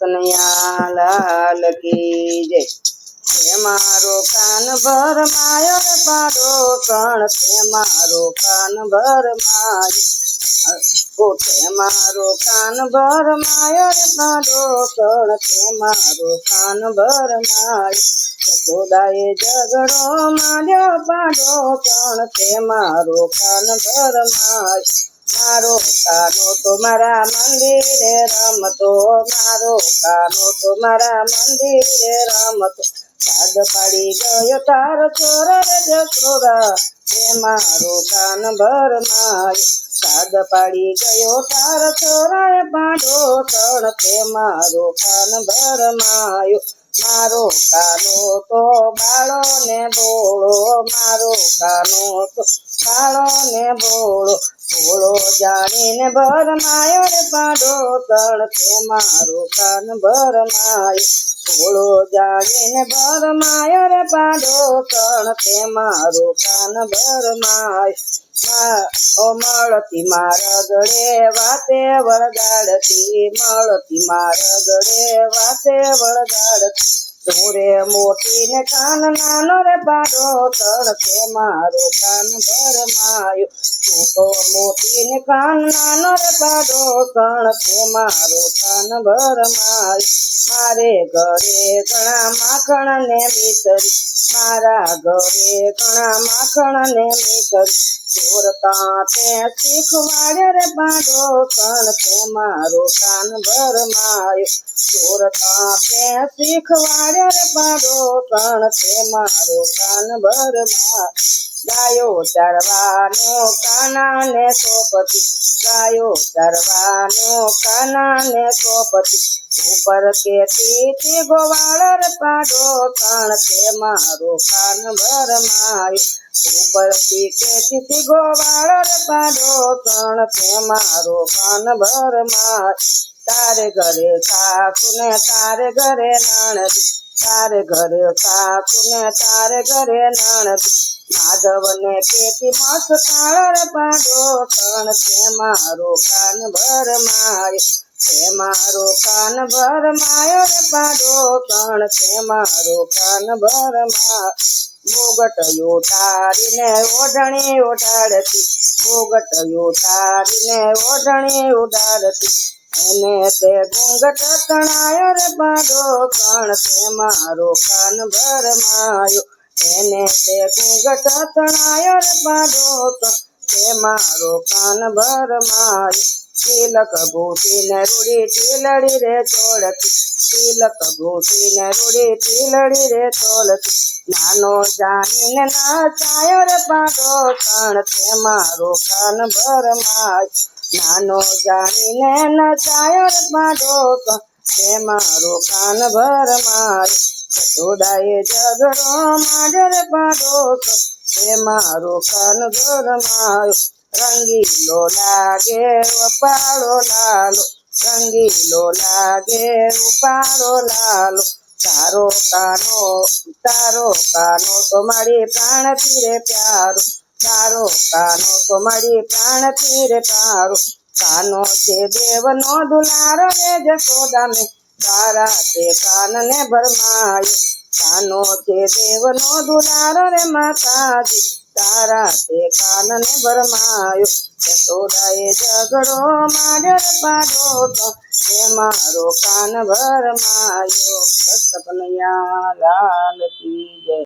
કનૈયા લાલ કી જય. હે મારો કાન ભર માયો રે પાડો કણ તે મારો કાન ભર માય તે મારો કાન ભર માયો રે પાડો કણ તે મારો કાન ભર માય. યશોદાએ ઝઘડો માર્યો, પાડો કણ તે મારો કાન ભર માયો. મારો કાનો તો મારા મંદિરે રમતો મારો કાનો તો મારા મંદિરે રમતો ભાગ પાડી ગયો તારો છોરો રે જસોદા તે મારો કાન ભર માયો. સાદ પાડી ગયો તારો છોરાએ પાડો તણ તે મારો કાન ભર માયો. મારો કાનો તો બાળો ને બોળો, મારો કાનો તો બાળો ને બોળો. બોળો જાણીને ભર માયો રે પાડો તળ તે મારો કાન ભર માયો. ભોળો જાણીને ભર માયો રે પાડો તણ તે મારો કાન ભર માયો. મા- ઓ મળતી મારા ગળે વાતે વળગાડતી મળતી મારા ગળે વાતે વળગાડતી. તું રે મોટી ને કાન નાનો રે પાડો તળ તે મારો કાન ભરમાયો. તું તો મોટી ને કાન નાનો રે પાડો કણ તે મારો કાન ભરમાયો. મારે ઘરે ઘણા માખણ ને મીતરી મારા ઘરે ઘણા માખણ ને મીતરી ચોરતા તે શીખવાડે રે પાડો કણ મારો કાન ભરમાયો. ચોરતા તે શીખવાડે રે પાડો કણ તે મારો કાન ભરમાં ગાયો ચરવાનો કાના ને સોપતિ. ગાયો ચરવાનો કાના ને સોપતિ. ઉપર કેતી ગોવાળ પાડો કણ તે મારો કાન ભર ઉપર ઉપરથી કેતી ગોવાળ પાડો કણ તે મારો કાન ભરમાય તારે ઘરે સાસુ ને તારે ઘરે નણદી તારે ઘરે સાસુ ને તારે ઘરે નણદી. માધવ ને પેટી મસ્ત કાળ પાડો કણ છે મારો કાન ભર માય છે મારો કાન ભર માયો રે પાડો કણ છે મારો કાન ભર માયો મુગટ તારીને ઓઢણી ઉડાડતી મુગટ તારીને ઓઢણી ઉડાડતી. એને તે ઘૂંઘટ તણાયો રે બાંધો કણ તે મારો કાન ભરમાયો એને તે ઘૂંઘટ તણાયો રે બાંધો તે મારો કાન ભરમાયો તિલક તિલક ભૂતીને રૂડી ટીલડી રે ચોળતી, તિલક ભૂતીને રૂડી ટીલડી રે ચોળતી. નાનો જાણીને નાચાયો રે બાંધો કણ તે મારો કાન ભર માયો નાનો જાણીને નચાયો રે પાડો કણ તે મારો કાન ભર માર. યશોદાએ ઝઘડો માંડ્યો રે પાડો તે મારો કાન ભર માર. રંગીલો લાગે ઉપાડો લાલો. રંગીલો લાગે ઉપાડો લાલો. તારો કાનો તારો કાનો તો મારી પ્રાણ પીરે પ્યારો. તારો કાનો તો મારી પ્રાણ પીરે તારો. કાનો છે દેવનો દુલારો રે જશોદાને. તારા તે કાનને ભરમાયો. કાનો છે દેવનો દુલારો રે માતાજી. તારા તે કાનને ભરમાયો. યશોદાએ ઝઘડો માર્યો પાડો તો. મારો કાન ભરમાયો. કૃષ્ણ લાલ કી જય.